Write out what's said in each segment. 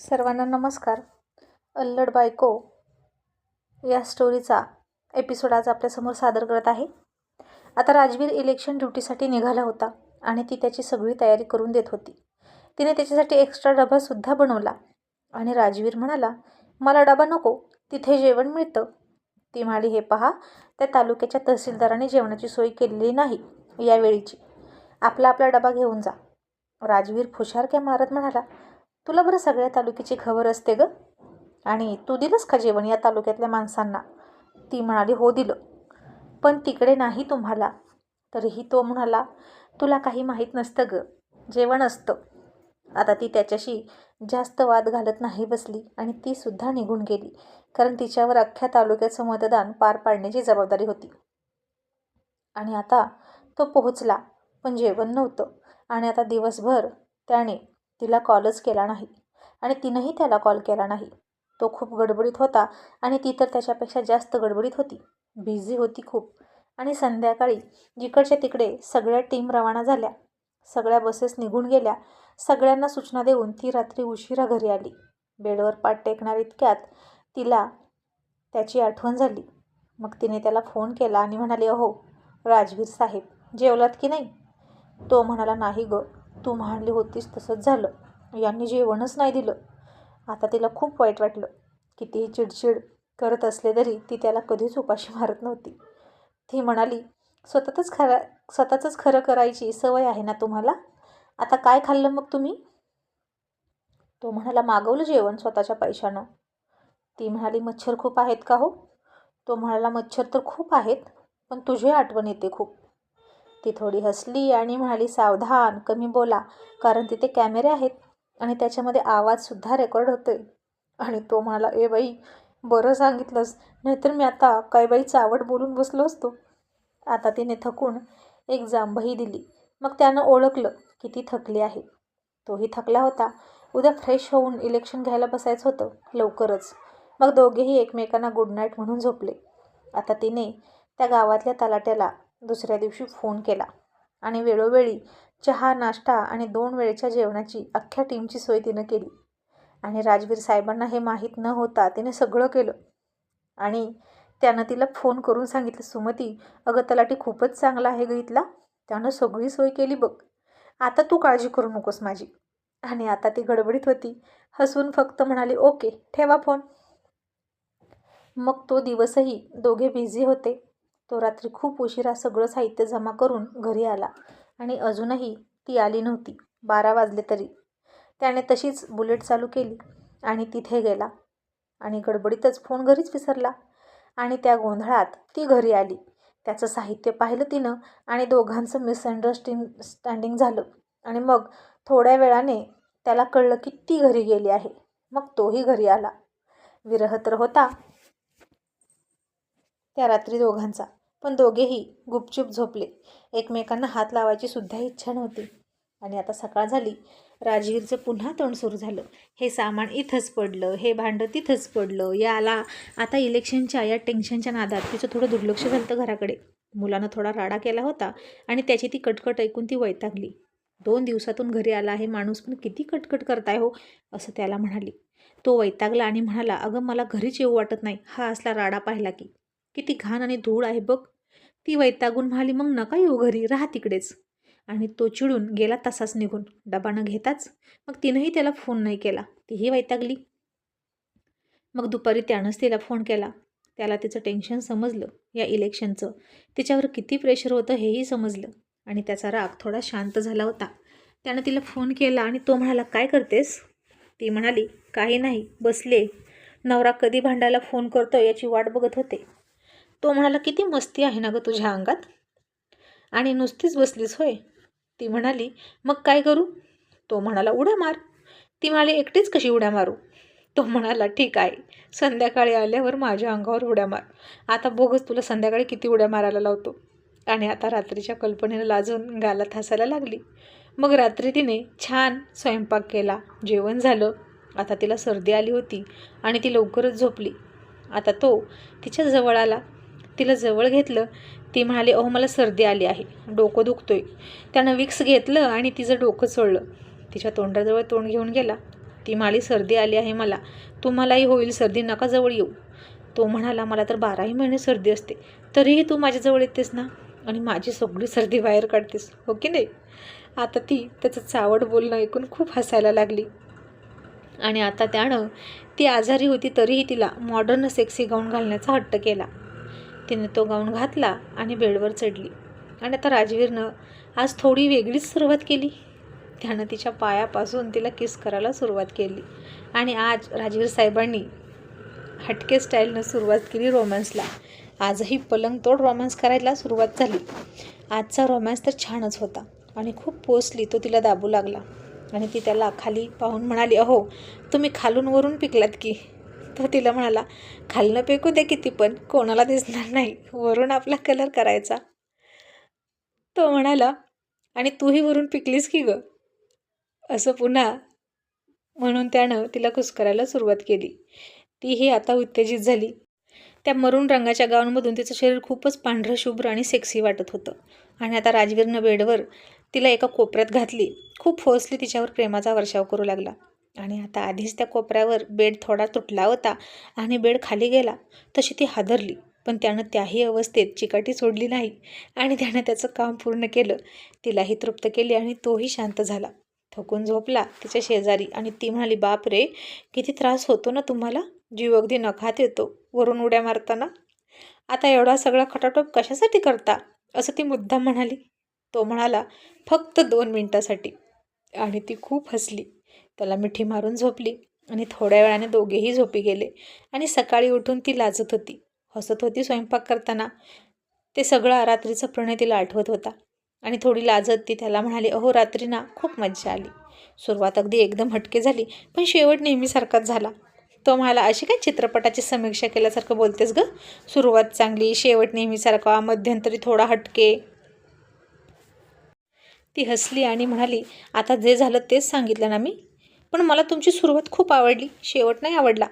सर्वांना नमस्कार. अल्लड बायको या स्टोरीचा एपिसोड आज आपल्यासमोर सादर करत आहे. आता राजवीर इलेक्शन ड्युटीसाठी निघाला होता आणि ती त्याची सगळी तयारी करून देत होती. तिने त्याच्यासाठी एक्स्ट्रा डबासुद्धा बनवला आणि राजवीर म्हणाला मला डबा नको तिथे जेवण मिळतं. ती म्हणाली हे पहा त्या तालुक्याच्या तहसीलदाराने जेवणाची सोय केलेली नाही यावेळीची. आपला आपला डबा घेऊन जा. राजवीर फुशारक्या मारत म्हणाला तुला बरं सगळ्या तालुक्याची खबर असते ग? आणि तू दिलंस का जेवण या तालुक्यातल्या माणसांना? ती म्हणाली हो दिलं. पण तिकडे नाही तुम्हाला. तरीही तो म्हणाला तुला काही माहीत नसतं ग. जेवण असतं. आता ती त्याच्याशी जास्त वाद घालत नाही बसली आणि ती सुद्धा निघून गेली कारण तिच्यावर अख्ख्या तालुक्याचं मतदान पार पाडण्याची जबाबदारी होती. आणि आता तो पोहोचला पण जेवण नव्हतं. आणि आता दिवसभर त्याने तिला कॉलच केला नाही. आणि तिनंही त्याला कॉल केला नाही. तो खूप गडबडीत होता आणि ती तर त्याच्यापेक्षा जास्त गडबडीत होती. बिझी होती खूप. आणि संध्याकाळी जिकडच्या तिकडे सगळ्या टीम रवाना झाल्या. सगळ्या बसेस निघून गेल्या. सगळ्यांना सूचना देऊन ती रात्री उशिरा घरी आली. बेडवर पाठ टेकणार इतक्यात तिला त्याची आठवण झाली. मग तिने त्याला फोन केला आणि म्हणाली अहो राजवीर साहेब जेवलात की नाही? तो म्हणाला नाही ग. तू म्हणाली होतीस तसंच झालं. यांनी जेवणच नाही दिलं. आता तिला खूप वाईट वाटलं. कितीही चिडचिड करत असले तरी ती त्याला कधीच उपाशी मारत नव्हती. ती म्हणाली स्वतःच खरा स्वतःचंच खरं करायची सवय आहे ना तुम्हाला? आता काय खाल्लं मग तुम्ही? तो म्हणाला मागवलं जेवण स्वतःच्या पैशानं. ती म्हणाली मच्छर खूप आहेत का हो? तो म्हणाला मच्छर तर खूप आहेत पण तुझी आठवण येते खूप. ती थोडी हसली आणि म्हणाली सावधान कमी बोला कारण तिथे कॅमेरे आहेत आणि त्याच्यामध्ये आवाजसुद्धा रेकॉर्ड होतोय. आणि तो म्हणाला ए बाई बरं सांगितलंस नाहीतर मी आता काय बाई चावट बोलून बसलो असतो. आता तिने थकून एक जांभही दिली. मग त्यानं ओळखलं की ती थकली आहे. तोही थकला होता. उद्या फ्रेश होऊन इलेक्शन घ्यायला बसायचं होतं लवकरच. मग दोघेही एकमेकांना गुड नाईट म्हणून झोपले. आता तिने त्या गावातल्या तलाट्याला दुसऱ्या दिवशी फोन केला आणि वेळोवेळी चहा नाश्ता आणि दोन वेळेच्या जेवणाची अख्ख्या टीमची सोय तिनं केली. आणि राजवीर साहेबांना हे माहीत न होता तिने सगळं केलं. आणि त्यानं तिला फोन करून सांगितलं सुमती अगं तलाठी खूपच चांगला आहे ग इथला. त्यानं सगळी सोय केली बघ. आता तू काळजी करू नकोस माझी. आणि आता ती गडबडीत होती. हसून फक्त म्हणाली ओके ठेवा फोन. मग तो दिवसही दोघे बिझी होते. तो रात्री खूप उशिरा सगळं साहित्य जमा करून घरी आला आणि अजूनही ती आली नव्हती बारा वाजले तरी. त्याने तशीच बुलेट चालू केली आणि तिथे गेला आणि गडबडीतच फोन घरीच विसरला आणि त्या गोंधळात ती घरी आली. त्याचं साहित्य पाहिलं तिनं आणि दोघांचं मिसअंडरस्टिंग स्टँडिंग झालं आणि मग थोड्या वेळाने त्याला कळलं की ती घरी गेली आहे. मग तोही घरी आला. विरह तर होता त्या रात्री दोघांचा. पण दोघेही गुपचूप झोपले. एकमेकांना हात लावायची सुद्धा इच्छा नव्हती. आणि आता सकाळ झाली. राजगीरचं पुन्हा तोंड सुरू झालं. हे सामान इथंच पडलं हे भांडं तिथंच पडलं याला आता इलेक्शनच्या या टेन्शनच्या नादात तिचं थोडं दुर्लक्ष झालं घराकडे. मुलानं थोडा राडा केला होता आणि त्याची ती कटकट ऐकून ती वैतागली. दोन दिवसातून घरी आला आहे माणूस पण किती कटकट करताय हो असं त्याला म्हणाली. तो वैतागला आणि म्हणाला अगं मला घरीच येऊ वाटत नाही. हा असला राडा पाहिला की. किती घाण आणि धूळ आहे बघ. ती वैतागून म्हणाली मग नका येऊ घरी राहा तिकडेच. आणि तो चिडून गेला तसाच निघून. डबा न घेताच मग तिनंही त्याला फोन नाही केला. तीही वैतागली. मग दुपारी त्यानंच तिला फोन केला. त्याला तिचं टेन्शन समजलं. या इलेक्शनचं. तिच्यावर किती प्रेशर होतं हेही समजलं. आणि त्याचा राग थोडा शांत झाला होता. त्यानं तिला फोन केला आणि तो म्हणाला काय करतेस? ती म्हणाली काही नाही. बसले. नवरा कधी भांडायला फोन करतो याची वाट बघत होते. तो म्हणाला किती मस्ती आहे ना गं तुझ्या अंगात. आणि नुसतीच बसलीस होय. ती म्हणाली मग काय करू? तो म्हणाला उड्या मार. ती म्हणाली एकटीच कशी उड्या मारू? तो म्हणाला ठीक आहे. संध्याकाळी आल्यावर माझ्या अंगावर उड्या मार. आता बघच तुला संध्याकाळी किती उड्या मारायला लावतो. आणि आता रात्रीच्या कल्पनेनं लाजून गालात हसायला लागली. मग रात्री तिने छान स्वयंपाक केला. जेवण झालं. आता तिला सर्दी आली होती आणि ती लवकरच झोपली. आता तो तिच्या जवळ आला. तिला जवळ घेतलं ती म्हणाली अहो मला सर्दी आली आहे. डोकं दुखतोय. त्यानं विक्स घेतलं आणि तिचं डोकं चोळलं. तिच्या तोंडाजवळ तोंड घेऊन गेला. ती म्हणाली सर्दी आली आहे मला. तुम्हालाही होईल सर्दी. नका जवळ येऊ. तो म्हणाला मला तर बाराही महिने सर्दी असते. तरीही तू माझ्याजवळ येतेस ना? आणि माझी सगळी सर्दी बाहेर काढतेस. हो की नाही? आता ती त्याचं चावड बोलणं ऐकून खूप हसायला लागली. आणि आता त्यानं ती आजारी होती तरीही तिला मॉडर्न सेक्सी गाऊन घालण्याचा हट्ट केला. तिने तो गाऊन घातला आणि बेडवर चढली. आणि आता राजवीरनं आज थोडी वेगळीच सुरुवात केली. त्यानं तिच्या पायापासून तिला किस करायला सुरुवात केली. आणि आज राजवीर साहेबांनी हटके स्टाईलनं सुरुवात केली रोमॅन्सला आजही पलंग तोड रोमॅन्स करायला सुरुवात झाली. आजचा रोमॅन्स तर छानच होता. आणि खूप पोचली तो तिला दाबू लागला. आणि ती त्याला खाली पाहून म्हणाली अहो तुम्ही खालून वरून पिकलात की. तो तिला म्हणाला खालनं पेकू दे किती पण कोणाला दिसणार नाही वरून आपला कलर करायचा. तो म्हणाला आणि तूही वरून पिकलीस की गं? असं पुन्हा म्हणून त्यानं तिला कुस्करायला सुरुवात केली. तीही आता उत्तेजित झाली. त्या मरून रंगाच्या गाऊनमधून तिचं शरीर खूपच पांढरं शुभ्र आणि सेक्सी वाटत होतं. आणि आता राजवीरनं बेडवर तिला एका कोपऱ्यात घातली. खूप फोसली तिच्यावर प्रेमाचा वर्षाव करू लागला. आणि आता आधीच त्या कोपऱ्यावर बेड थोडा तुटला होता आणि बेड खाली गेला तशी ती हादरली. पण त्यानं त्याही अवस्थेत चिकाटी सोडली नाही आणि त्यानं त्याचं काम पूर्ण केलं. तिलाही तृप्त केली आणि तोही शांत झाला. थकून झोपला तिच्या शेजारी आणि ती म्हणाली बाप रे किती त्रास होतो ना तुम्हाला? जीव अगदी नखात येतो वरून उड्या मारताना. आता एवढा सगळा खटाटोप कशासाठी करता? असं ती मुद्दाम म्हणाली. तो म्हणाला फक्त दोन मिनटासाठी. आणि ती खूप हसली. त्याला मिठी मारून झोपली आणि थोड्या वेळाने दोघेही झोपी गेले. आणि सकाळी उठून ती लाजत होती. हसत होती स्वयंपाक करताना. ते सगळं रात्रीचं प्रणय तिला आठवत होता. आणि थोडी लाजत ती त्याला म्हणाली अहो रात्री ना खूप मज्जा आली. सुरुवात अगदी एकदम हटके झाली पण शेवट नेहमीसारखाच झाला. तो म्हणाला अशी काय चित्रपटाची समीक्षा केल्यासारखं बोलतेस ग? सुरुवात चांगली शेवट नेहमीसारखा मध्यंतरी थोडा हटके. ती हसली आणि म्हणाली आता जे झालं तेच सांगितलं ना मी? पण मला तुमची सुरुवात खूप आवडली. शेवट नाही आवडला.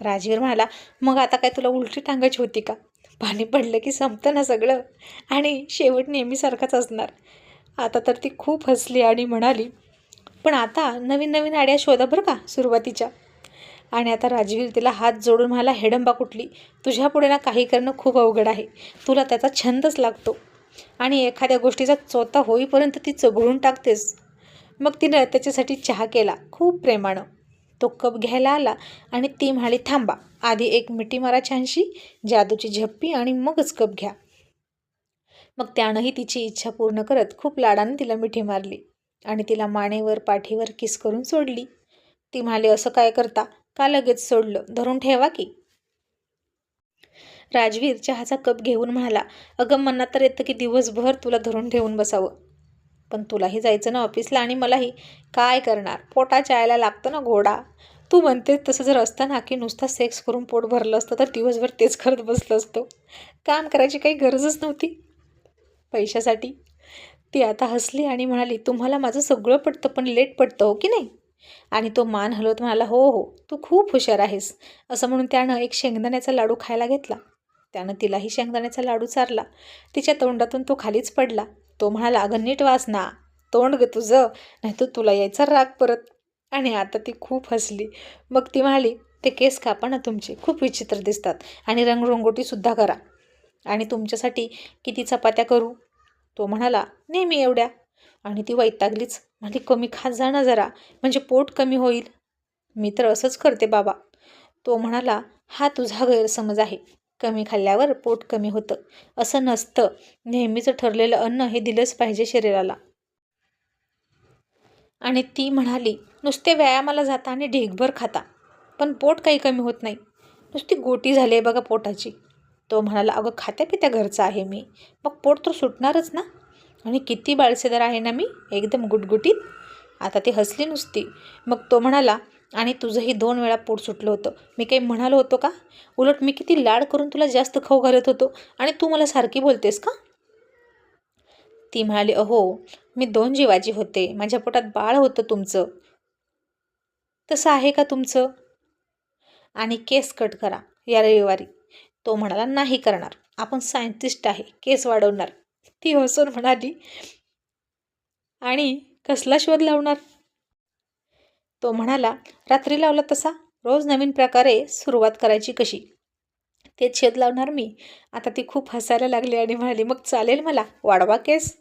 राजवीर म्हणाला मग आता काय तुला उलटी टांगायची होती का? पाणी पडलं की संपतं ना सगळं. आणि शेवट नेहमीसारखाच असणार. आता तर ती खूप हसली आणि म्हणाली पण आता नवीन नवीन आड्या शोधा बरं का सुरुवातीच्या. आणि आता राजवीर तिला हात जोडून म्हणाला हेडंबा कुठली? तुझ्या पुढे ना काही करणं खूप अवघड आहे. तुला त्याचा छंदच लागतो. आणि एखाद्या गोष्टीचा चोथा होईपर्यंत ती चघळून टाकतेस. मग तिनं त्याच्यासाठी चहा केला खूप प्रेमानं. तो कप घ्यायला आला आणि ती म्हणाली थांबा आधी एक मिठी मारा छानशी जादूची झप्पी आणि मगच कप घ्या. मग त्यानंही तिची इच्छा पूर्ण करत खूप लाडाने तिला मिठी मारली आणि तिला मानेवर पाठीवर किस करून सोडली. ती म्हणाली असं काय करता? का लगेच सोडलं? धरून ठेवा की. राजवीर चहाचा कप घेऊन म्हणाला अगं मनात तर येतं की दिवसभर तुला धरून ठेवून बसावं. पण तुलाही जायचं ना ऑफिसला आणि मलाही. काय करणार? पोटाच्या आयला लागतं ना घोडा. तू म्हणते तसं जर असतं ना की नुसता सेक्स करून पोट भरलं असतं तर दिवसभर तेच करत बसलं असतो. काम करायची काही गरजच नव्हती. पैशासाठी. ती आता हसली आणि म्हणाली तुम्हाला माझं सगळं पडतं पण लेट पडतं हो की नाही? आणि तो मान हलवत म्हणाला हो हो तू खूप हुशार आहेस. असं म्हणून त्यानं एक शेंगदाण्याचा लाडू खायला घेतला. त्यानं तिलाही शेंगदाण्याचा लाडू चारला. तिच्या तोंडातून तो खालीच पडला. तो म्हणाला अगं नीट वास ना. तोंड ग तुझं. नाही तर तुला यायचा राग परत. आणि आता ती खूप हसली. मग ती म्हणाली ते केस कापा ना तुमचे. खूप विचित्र दिसतात. आणि रंगरंगोटीसुद्धा करा. आणि तुमच्यासाठी किती चपात्या करू? तो म्हणाला नेहमी एवढ्या. आणि ती वैतागलीच. म्हणाली कमी खात जा ना जरा. म्हणजे पोट कमी होईल. मी तर असंच करते बाबा. तो म्हणाला हा तुझा गैरसमज आहे. कमी खाल्ल्यावर पोट कमी होतं. असं नसतं. नेहमीचं ठरलेलं अन्न हे दिलंच पाहिजे शरीराला. आणि ती म्हणाली नुसते व्यायामाला जाता आणि ढेकभर खाता. पण पोट काही कमी होत नाही. नुसती गोटी झाली आहे बघा पोटाची. तो म्हणाला अगं खात्या पित्या घरचा आहे मी. मग पोट तर सुटणारच ना? आणि किती बाळसेदार आहे ना मी? एकदम गुटगुटीत. आता ती हसली नुसती. मग तो म्हणाला आणि तुझंही दोन वेळा पोट सुटलं होतं. मी काही म्हणालो होतो का? उलट मी किती लाड करून तुला जास्त खाऊ घालत होतो आणि तू मला सारखी बोलतेस का? ती म्हणाली अहो मी दोन जीवाची होते. माझ्या पोटात बाळ होतं तुमचं. तसं आहे का तुमचं? आणि केस कट करा या रविवारी. तो म्हणाला नाही करणार. आपण सायंटिस्ट आहे. केस वाढवणार. ती हसून म्हणाली आणि कसला शोध लावणार? तो म्हणाला रात्री लावला तसा? रोज नवीन प्रकारे सुरुवात करायची कशी? ते छेद लावणार मी. आता ती खूप हसायला लागली आणि म्हणाली मग चालेल मला वाढवा केस.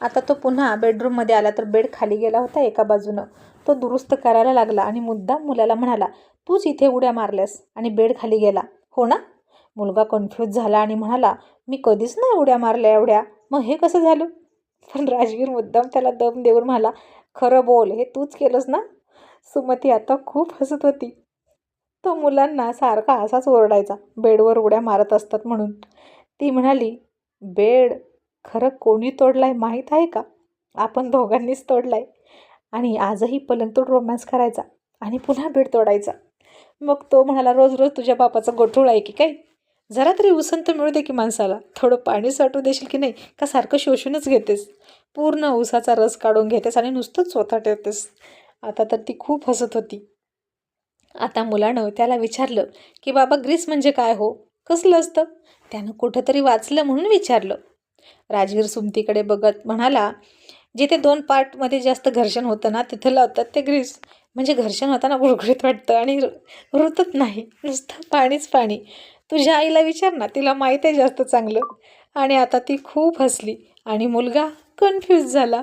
आता तो पुन्हा बेडरूममध्ये आला तर बेड खाली गेला होता एका बाजूनं. तो दुरुस्त करायला लागला आणि मुद्दाम मुलाला म्हणाला तूच इथे उड्या मारल्यास आणि बेड खाली गेला. हो ना? मुलगा कन्फ्यूज झाला आणि म्हणाला मी कधीच नाही उड्या मारल्या एवढ्या. मग हे कसं झालं? पण राजवीर मुद्दाम त्याला दम देऊन म्हणाला खरं बोल हे तूच केलंस ना? सुमती आता खूप हसत होती. तो मुलांना सारखा असाच ओरडायचा बेडवर उड्या मारत असतात म्हणून. ती म्हणाली बेड खरं कोणी तोडलाय माहीत आहे का? आपण दोघांनीच तोडलाय. आणि आजही पलंगतोड रोमॅन्स करायचा आणि पुन्हा बेड तोडायचा. मग तो म्हणाला रोज रोज तुझ्या बापाचा गोठूळ आहे की काय? जरा तरी उसंत मिळू दे की माणसाला. थोडं पाणी साठवू देशील की नाही? का सारखं शोषूनच घेतेस? पूर्ण ऊसाचा रस काढून घेतेस आणि नुसतंच स्वतः ठेवतेस. आता तर ती खूप हसत होती. आता मुलानं त्याला विचारलं की बाबा ग्रीस म्हणजे काय हो? कसलं असतं? त्यानं कुठंतरी वाचलं म्हणून विचारलं. राजवीर सुमतीकडे बघत म्हणाला जिथे दोन पार्टमध्ये जास्त घर्षण होतं ना तिथं लावतात ते ग्रीस. म्हणजे घर्षण होताना गुळगुळीत वाटतं आणि रु- रुतत नाही. नुसतं पाणीच पाणी. तुझ्या आईला विचार ना तिला माहीत आहे जास्त चांगलं. आणि आता ती खूप हसली. आणि मुलगा? कन्फ्यूज झाला.